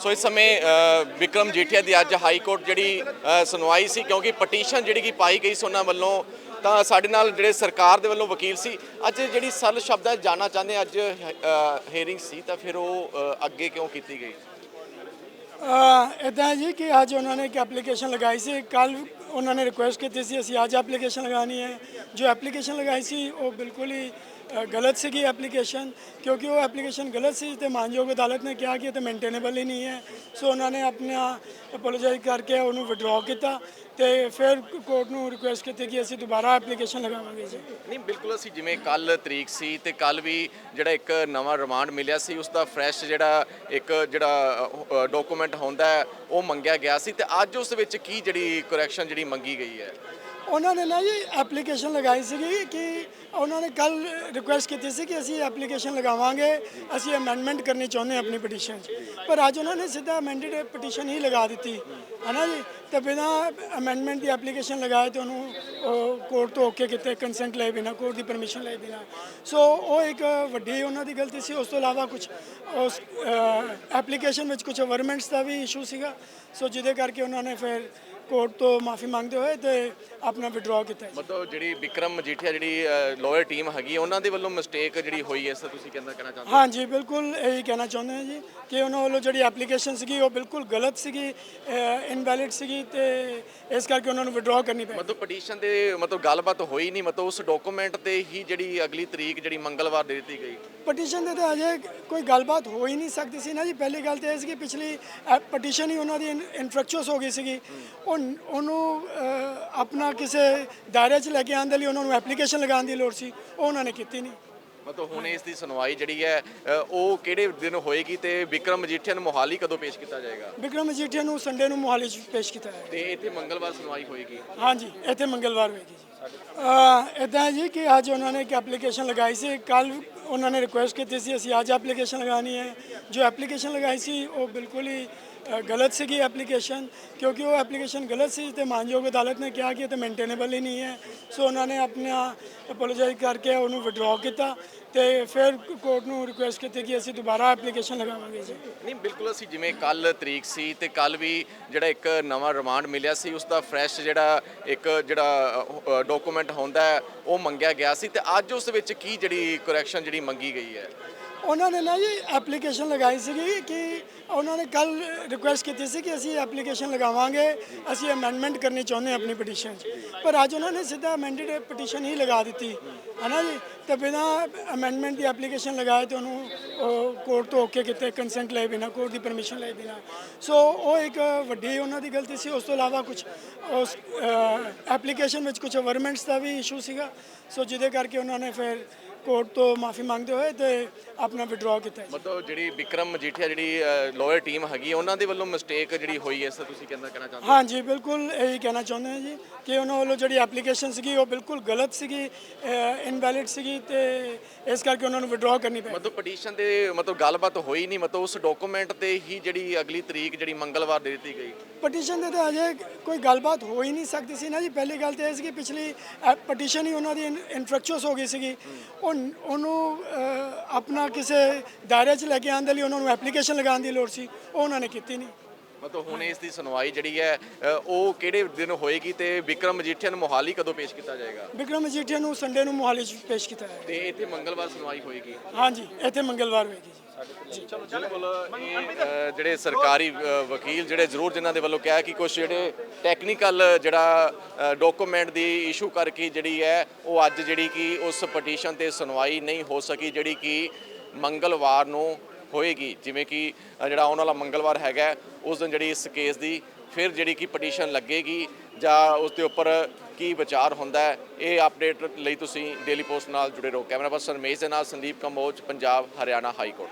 ਸੋ ਇਸ ਸਮੇਂ ਅ, ਵਿਕਰਮ ਜੀਠੀਆ ਦੀ ਅੱਜ ਹਾਈ ਕੋਰਟ ਜਿਹੜੀ ਸੁਣਵਾਈ ਸੀ ਕਿਉਂਕਿ ਪਟੀਸ਼ਨ ਜਿਹੜੀ ਕਿ ਪਾਈ ਗਈ ਸੀ ਉਹਨਾਂ ਵੱਲੋਂ ਤਾਂ ਸਾਡੇ ਨਾਲ ਜਿਹੜੇ ਸਰਕਾਰ ਦੇ ਵੱਲੋਂ ਵਕੀਲ ਸੀ ਅੱਜ ਜਿਹੜੀ ਸਰਲ ਸ਼ਬਦਾਂ 'ਚ ਜਾਣਨਾ ਚਾਹੁੰਦੇ ਅੱਜ ਹੀਅਰਿੰਗ ਸੀ ਤਾਂ ਫਿਰ ਉਹ ਅੱਗੇ ਕਿਉਂ ਕੀਤੀ ਗਈ? ਇਦਾਂ ਜੀ ਕਿ ਅੱਜ ਉਹਨਾਂ ਨੇ ਇੱਕ ਐਪਲੀਕੇਸ਼ਨ ਲਗਾਈ ਸੀ ਕੱਲ ਉਹਨਾਂ ਨੇ ਰਿਕੁਐਸਟ ਕੀਤੀ ਸੀ ਅਸੀਂ ਅੱਜ ਐਪਲੀਕੇਸ਼ਨ ਲਗਾਉਣੀ ਹੈ। ਜੋ ਐਪਲੀਕੇਸ਼ਨ ਲਗਾਈ ਸੀ ਉਹ ਬਿਲਕੁਲ ਹੀ ਗਲਤ ਸੀਗੀ ਐਪਲੀਕੇਸ਼ਨ ਕਿਉਂਕਿ ਉਹ ਐਪਲੀਕੇਸ਼ਨ ਗਲਤ ਸੀ ਤੇ ਮਾਨਯੋਗ ਅਦਾਲਤ ਨੇ ਕਿਹਾ ਕਿ ਇਹ ਤੇ ਮੇਨਟੇਨੇਬਲ ਹੀ ਨਹੀਂ ਹੈ ਸੋ ਉਹਨਾਂ ਨੇ ਆਪਣਾ ਅਪੋਲੋਜਾਈਜ਼ ਕਰਕੇ ਉਹਨੂੰ ਵਿਡਰਾਅ ਕੀਤਾ ਤੇ ਫਿਰ ਕੋਰਟ ਨੂੰ ਰਿਕੁਐਸਟ ਕੀਤੀ ਕਿ ਅਸੀਂ ਦੁਬਾਰਾ ਐਪਲੀਕੇਸ਼ਨ ਲਗਾਵਾਂਗੇ ਜੀ ਨਹੀਂ ਬਿਲਕੁਲ ਅਸੀਂ ਜਿਵੇਂ ਕੱਲ ਤਰੀਕ ਸੀ ਤੇ ਕੱਲ ਵੀ ਜਿਹੜਾ ਇੱਕ ਨਵਾਂ ਰਿਮਾਂਡ ਮਿਲਿਆ ਸੀ ਉਸ ਦਾ ਫਰੈਸ਼ ਜਿਹੜਾ ਇੱਕ ਜਿਹੜਾ ਡਾਕੂਮੈਂਟ ਹੁੰਦਾ ਉਹ ਮੰਗਿਆ ਗਿਆ ਸੀ ਤੇ ਅੱਜ ਉਸ ਵਿੱਚ ਕੀ ਜਿਹੜੀ ਕਰੈਕਸ਼ਨ ਜਿਹੜੀ ਮੰਗੀ ਗਈ ਹੈ ਉਹਨਾਂ ਨੇ ਨਾ ਜੀ ਐਪਲੀਕੇਸ਼ਨ ਲਗਾਈ ਸੀਗੀ ਕਿ ਉਹਨਾਂ ਨੇ ਕੱਲ ਰਿਕੁਐਸਟ ਕੀਤੀ ਸੀ ਕਿ ਅਸੀਂ ਐਪਲੀਕੇਸ਼ਨ ਲਗਾਵਾਂਗੇ, ਅਸੀਂ ਅਮੈਂਡਮੈਂਟ ਕਰਨੀ ਚਾਹੁੰਦੇ ਹਾਂ ਆਪਣੀ ਪਟੀਸ਼ਨ 'ਚ। ਪਰ ਅੱਜ ਉਹਨਾਂ ਨੇ ਸਿੱਧਾ ਅਮੈਂਡਡ ਪਟੀਸ਼ਨ ਹੀ ਲਗਾ ਦਿੱਤੀ। ਹੈ ਨਾ ਜੀ? ਤੇ ਬਿਨਾਂ ਅਮੈਂਡਮੈਂਟ ਦੀ ਐਪਲੀਕੇਸ਼ਨ ਲਗਾਏ ਤੇ ਉਹਨੂੰ ਕੋਰਟ ਤੋਂ ਓਕੇ ਕੀਤੇ ਕੰਸੈਂਟ ਲਏ ਬਿਨਾਂ ਕੋਰਟ ਦੀ ਪਰਮਿਸ਼ਨ ਲਏ ਬਿਨਾਂ। ਸੋ ਉਹ ਇੱਕ ਵੱਡੀ ਉਹਨਾਂ ਦੀ ਗਲਤੀ ਸੀ। ਉਸ ਤੋਂ ਇਲਾਵਾ ਕੁਝ ਉਸ ਐਪਲੀਕੇਸ਼ਨ ਵਿੱਚ ਕੁਝ ਅਵਰਮੈਂਟਸ ਦਾ ਵੀ ਇਸ਼ੂ ਸੀਗਾ। ਸੋ ਜਿਹਦੇ ਕਰਕੇ ਉਹਨਾਂ ਨੇ ਫਿਰ ਕੋਰਟ ਤੋਂ ਮਾਫੀ ਮੰਗਦੇ ਹੋਏ ਤੇ ਆਪਣਾ ਵਿਡਰਾਅ ਕੀਤਾ ਜੀ। ਮਤਲਬ ਜਿਹੜੀ ਵਿਕਰਮ ਮਜੀਠੀਆ ਜਿਹੜੀ ਲਾਇਰ ਟੀਮ ਹੈਗੀ ਹੈ, ਉਹਨਾਂ ਦੇ ਵੱਲੋਂ ਮਿਸਟੇਕ ਜਿਹੜੀ ਹੋਈ ਹੈ ਇਸ ਤੁਸੀਂ ਕਹਿੰਦਾ ਕਹਿਣਾ ਚਾਹੁੰਦੇ ਹਾਂਜੀ ਬਿਲਕੁਲ ਇਹੀ ਕਹਿਣਾ ਚਾਹੁੰਦੇ ਹਾਂ ਜੀ ਕਿ ਉਹਨਾਂ ਵੱਲੋਂ ਜਿਹੜੀ ਐਪਲੀਕੇਸ਼ਨ ਸੀਗੀ ਉਹ ਬਿਲਕੁਲ ਗਲਤ ਸੀਗੀ ਇਨਵੈਲਿਡ ਸੀਗੀ ਤੇ ਇਸ ਕਰਕੇ ਉਹਨਾਂ ਨੂੰ ਵਿਡਰਾਅ ਕਰਨੀ ਪਈ। ਮਤਲਬ ਪਟੀਸ਼ਨ ਦੇ ਮਤਲਬ ਗੱਲਬਾਤ ਹੋਈ ਨਹੀਂ ਮਤਲਬ ਉਸ ਡਾਕੂਮੈਂਟ ਤੇ ਹੀ ਜਿਹੜੀ ਅਗਲੀ ਤਰੀਕ ਜਿਹੜੀ ਮੰਗਲਵਾਰ ਦੇ ਦਿੱਤੀ ਗਈ। ਪਟੀਸ਼ਨ ਦੇ ਤਾਂ ਅਜੇ ਕੋਈ ਗੱਲਬਾਤ ਹੋ ਹੀ ਨਹੀਂ ਸਕਦੀ ਸੀ ਨਾ ਜੀ। ਪਹਿਲੀ ਗੱਲ ਤਾਂ ਇਹ ਸੀ ਕਿ ਪਿਛਲੀ ਪਟੀਸ਼ਨ ਹੀ ਉਹਨਾਂ ਦੀ ਇਨਫਰੈਕਚੁਅਸ ਹੋ ਗਈ ਸੀਗੀ। ਉਹ ਉਹਨੂੰ ਆਪਣਾ ਕਿਸੇ ਦਾਇਰੇ 'ਚ ਲੈ ਕੇ ਆਉਣ ਦੇ ਲਈ ਉਹਨਾਂ ਨੂੰ ਐਪਲੀਕੇਸ਼ਨ ਲਗਾਉਣ ਦੀ ਲੋੜ ਸੀ ਉਹ ਉਹਨਾਂ ਨੇ ਕੀਤੀ ਨਹੀਂ। ਮਤਲਬ ਹੁਣ ਇਸ ਦੀ ਸੁਣਵਾਈ ਜਿਹੜੀ ਹੈ ਉਹ ਕਿਹੜੇ ਦਿਨ ਹੋਏਗੀ ਤੇ ਵਿਕਰਮ ਮਜੀਠੀਆ ਨੂੰ ਮੋਹਾਲੀ ਕਦੋਂ ਪੇਸ਼ ਕੀਤਾ ਜਾਏਗਾ? ਵਿਕਰਮ ਮਜੀਠੀਆ ਨੂੰ ਸੰਡੇ ਨੂੰ ਮੋਹਾਲੀ 'ਚ ਪੇਸ਼ ਕੀਤਾ ਹੈ ਤੇ ਇੱਥੇ ਮੰਗਲਵਾਰ ਸੁਣਵਾਈ ਹੋਏਗੀ? ਹਾਂਜੀ ਇੱਥੇ ਮੰਗਲਵਾਰ ਹੋਏਗੀ ਜੀ। ਇਦਾਂ ਜੀ ਕਿ ਅੱਜ ਉਹਨਾਂ ਨੇ ਇੱਕ ਐਪਲੀਕੇਸ਼ਨ ਲਗਾਈ ਸੀ ਕੱਲ ਉਹਨਾਂ ਨੇ ਰਿਕੁਐਸਟ ਕੀਤੀ ਸੀ ਅਸੀਂ ਅੱਜ ਐਪਲੀਕੇਸ਼ਨ ਲਗਾਉਣੀ ਹੈ ਜੋ ਐਪਲੀਕੇਸ਼ਨ ਲਗਾਈ ਸੀ ਉਹ ਬਿਲਕੁਲ ਹੀ ਗਲਤ ਸੀਗੀ ਐਪਲੀਕੇਸ਼ਨ ਕਿਉਂਕਿ ਉਹ ਐਪਲੀਕੇਸ਼ਨ ਗਲਤ ਸੀ ਤੇ ਮਾਨਯੋਗ ਅਦਾਲਤ ਨੇ ਕਿਹਾ ਕਿ ਇਹ ਤੇ ਮੇਨਟੇਨੇਬਲ ਹੀ ਨਹੀਂ ਹੈ ਸੋ ਉਹਨਾਂ ਨੇ ਆਪਣਾ ਅਪੋਲੋਜਾਈਜ਼ ਕਰਕੇ ਉਹਨੂੰ ਵਿਡਰਾਅ ਕੀਤਾ ਤੇ ਫਿਰ ਕੋਰਟ ਨੂੰ ਰਿਕੁਐਸਟ ਕੀਤੀ ਕਿ ਅਸੀਂ ਦੁਬਾਰਾ ਐਪਲੀਕੇਸ਼ਨ ਲਗਾਵਾਂਗੇ ਜੀ। ਨਹੀਂ, ਬਿਲਕੁਲ ਅਸੀਂ ਜਿਵੇਂ ਕੱਲ ਤਰੀਕ ਸੀ ਤੇ ਕੱਲ ਵੀ ਜਿਹੜਾ ਇੱਕ ਨਵਾਂ ਰਿਮਾਂਡ ਮਿਲਿਆ ਸੀ ਉਸ ਦਾ ਫਰੈਸ਼ ਜਿਹੜਾ ਇੱਕ ਜਿਹੜਾ ਡਾਕੂਮੈਂਟ ਹੁੰਦਾ ਉਹ ਮੰਗਿਆ ਗਿਆ ਸੀ ਤੇ ਅੱਜ ਉਸ ਵਿੱਚ ਕੀ ਜਿਹੜੀ ਕਰੈਕਸ਼ਨ ਜਿਹੜੀ ਮੰਗੀ ਗਈ ਹੈ? ਉਹਨਾਂ ਨੇ ਨਾ ਜੀ ਐਪਲੀਕੇਸ਼ਨ ਲਗਾਈ ਸੀਗੀ ਕਿ ਉਹਨਾਂ ਨੇ ਕੱਲ ਰਿਕੁਐਸਟ ਕੀਤੀ ਸੀ ਕਿ ਅਸੀਂ ਐਪਲੀਕੇਸ਼ਨ ਲਗਾਵਾਂਗੇ, ਅਸੀਂ ਅਮੈਂਡਮੈਂਟ ਕਰਨੀ ਚਾਹੁੰਦੇ ਹਾਂ ਆਪਣੀ ਪਟੀਸ਼ਨ 'ਚ। ਪਰ ਅੱਜ ਉਹਨਾਂ ਨੇ ਸਿੱਧਾ ਅਮੈਂਡਡ ਪਟੀਸ਼ਨ ਹੀ ਲਗਾ ਦਿੱਤੀ ਹੈ ਨਾ ਜੀ? ਤੇ ਬਿਨਾਂ ਅਮੈਂਡਮੈਂਟ ਦੀ ਐਪਲੀਕੇਸ਼ਨ ਲਗਾਏ ਤੇ ਉਹਨੂੰ ਕੋਰਟ ਤੋਂ ਓਕੇ ਕੀਤੇ ਕੰਸੈਂਟ ਲਏ ਬਿਨਾਂ ਕੋਰਟ ਦੀ ਪਰਮਿਸ਼ਨ ਲਏ ਬਿਨਾਂ। ਸੋ ਉਹ ਇੱਕ ਵੱਡੀ ਉਹਨਾਂ ਦੀ ਗਲਤੀ ਸੀ, ਉਸ ਤੋਂ ਇਲਾਵਾ ਕੁਝ ਉਸ ਐਪਲੀਕੇਸ਼ਨ ਵਿੱਚ ਕੁਝ ਅਵਰਮੈਂਟਸ ਦਾ ਵੀ ਇਸ਼ੂ ਸੀਗਾ। ਸੋ ਜਿਹਦੇ ਕਰਕੇ ਉਹਨਾਂ ਨੇ ਫਿਰ ਕੋਰਟ ਤੋਂ ਮਾਫੀ ਮੰਗਦੇ ਹੋਏ ਤੇ ਆਪਣਾ ਵਿਡਰਾਅ ਕੀਤਾ ਜੀ। ਮਤਲਬ ਜਿਹੜੀ ਵਿਕਰਮ ਮਜੀਠੀਆ ਜਿਹੜੀ ਲਾਇਰ ਟੀਮ ਹੈਗੀ ਹੈ, ਉਹਨਾਂ ਦੇ ਵੱਲੋਂ ਮਿਸਟੇਕ ਜਿਹੜੀ ਹੋਈ ਹੈ ਇਸ ਤੁਸੀਂ ਕਹਿੰਦਾ ਕਹਿਣਾ ਚਾਹੁੰਦੇ ਹਾਂਜੀ ਬਿਲਕੁਲ ਇਹੀ ਕਹਿਣਾ ਚਾਹੁੰਦੇ ਹਾਂ ਜੀ ਕਿ ਉਹਨਾਂ ਵੱਲੋਂ ਜਿਹੜੀ ਐਪਲੀਕੇਸ਼ਨ ਸੀਗੀ ਉਹ ਬਿਲਕੁਲ ਗਲਤ ਸੀਗੀ ਇਨਵੈਲਿਡ ਸੀਗੀ ਤੇ ਇਸ ਕਰਕੇ ਉਹਨਾਂ ਨੂੰ ਵਿਡਰਾਅ ਕਰਨੀ ਪਈ। ਮਤਲਬ ਪਟੀਸ਼ਨ ਦੇ ਮਤਲਬ ਗੱਲਬਾਤ ਹੋਈ ਨਹੀਂ ਮਤਲਬ ਉਸ ਡਾਕੂਮੈਂਟ ਤੇ ਹੀ ਜਿਹੜੀ ਅਗਲੀ ਤਰੀਕ ਜਿਹੜੀ ਮੰਗਲਵਾਰ ਦੇ ਦਿੱਤੀ ਗਈ। ਪਟੀਸ਼ਨ ਦੇ ਤਾਂ ਅਜੇ ਕੋਈ ਗੱਲਬਾਤ ਹੋ ਹੀ ਨਹੀਂ ਸਕਦੀ ਸੀ ਨਾ ਜੀ। ਪਹਿਲੀ ਗੱਲ ਤਾਂ ਇਹ ਸੀ ਕਿ ਪਿਛਲੀ ਪਟੀਸ਼ਨ ਹੀ ਉਹਨਾਂ ਦੀ ਇਨਫਰੈਕਚੁਅਸ ਹੋ ਗਈ ਸੀਗੀ। ਉਹ, ਉਹਨੂੰ ਆਪਣਾ ਕਿਸੇ ਦਾਇਰੇ 'ਚ ਲੈ ਕੇ ਆਉਣ ਦੇ ਲਈ ਉਹਨਾਂ ਨੂੰ ਐਪਲੀਕੇਸ਼ਨ ਲਗਾਉਣ ਦੀ ਲੋੜ ਸੀ। ਉਹ ਉਹਨਾਂ ਨੇ ਕੀਤੀ ਨਹੀਂ। ਮਤਲਬ ਹੁਣ ਇਸ ਦੀ ਸੁਣਵਾਈ ਜਿਹੜੀ ਹੈ ਅ, ਉਹ ਕਿਹੜੇ ਦਿਨ ਹੋਏਗੀ ਤੇ ਵਿਕਰਮ ਮਜੀਠੀਆ ਨੂੰ ਮੋਹਾਲੀ ਕਦੋਂ ਪੇਸ਼ ਕੀਤਾ ਜਾਏਗਾ? ਵਿਕਰਮ ਮਜੀਠੀਆ ਨੂੰ ਸੰਡੇ ਨੂੰ ਮੋਹਾਲੀ 'ਚ ਪੇਸ਼ ਕੀਤਾ ਹੈ ਤੇ ਇੱਥੇ ਮੰਗਲਵਾਰ ਸੁਣਵਾਈ ਹੋਏਗੀ? ਹਾਂਜੀ ਇੱਥੇ ਮੰਗਲਵਾਰ ਹੋਏਗੀ ਜੀ। ਬਿਲਕੁਲ ਇਹ ਅ, ਜਿਹੜੇ ਸਰਕਾਰੀ ਅ, ਵਕੀਲ ਜਿਹੜੇ ਜ਼ਰੂਰ ਜਿਨ੍ਹਾਂ ਦੇ ਵੱਲੋਂ ਕਿਹਾ ਕਿ ਕੁਝ ਜਿਹੜੇ ਟੈਕਨੀਕਲ ਜਿਹੜਾ ਡਾਕੂਮੈਂਟ ਦੀ ਇਸ਼ੂ ਕਰਕੇ ਜਿਹੜੀ ਹੈ ਉਹ ਅੱਜ ਜਿਹੜੀ ਕਿ ਉਸ ਪਟੀਸ਼ਨ ਤੇ ਸੁਣਵਾਈ ਨਹੀਂ ਹੋ ਸਕੀ ਜਿਹੜੀ ਕਿ ਮੰਗਲਵਾਰ ਨੂੰ ਹੋਏਗੀ। ਜਿਵੇਂ ਕਿ ਜਿਹੜਾ ਆਉਣ ਵਾਲਾ ਮੰਗਲਵਾਰ ਹੈਗਾ, ਉਸ ਦਿਨ ਜਿਹੜੀ ਇਸ ਕੇਸ ਦੀ ਫਿਰ ਜਿਹੜੀ ਕਿ ਪਟੀਸ਼ਨ ਲੱਗੇਗੀ ਜਾਂ ਉਸ ਦੇ ਉੱਪਰ ਕੀ ਵਿਚਾਰ ਹੁੰਦਾ ਹੈ, ਇਹ ਅਪਡੇਟ ਲਈ ਤੁਸੀਂ ਡੇਲੀ ਪੋਸਟ ਨਾਲ ਜੁੜੇ ਰਹੋ। ਕੈਮਰਾ ਪਰਸਨ ਰਮੇਸ਼ ਦੇ ਨਾਲ ਸੰਦੀਪ ਕੰਬੋਜ ਪੰਜਾਬ, ਹਰਿਆਣਾ ਹਾਈ ਕੋਰਟ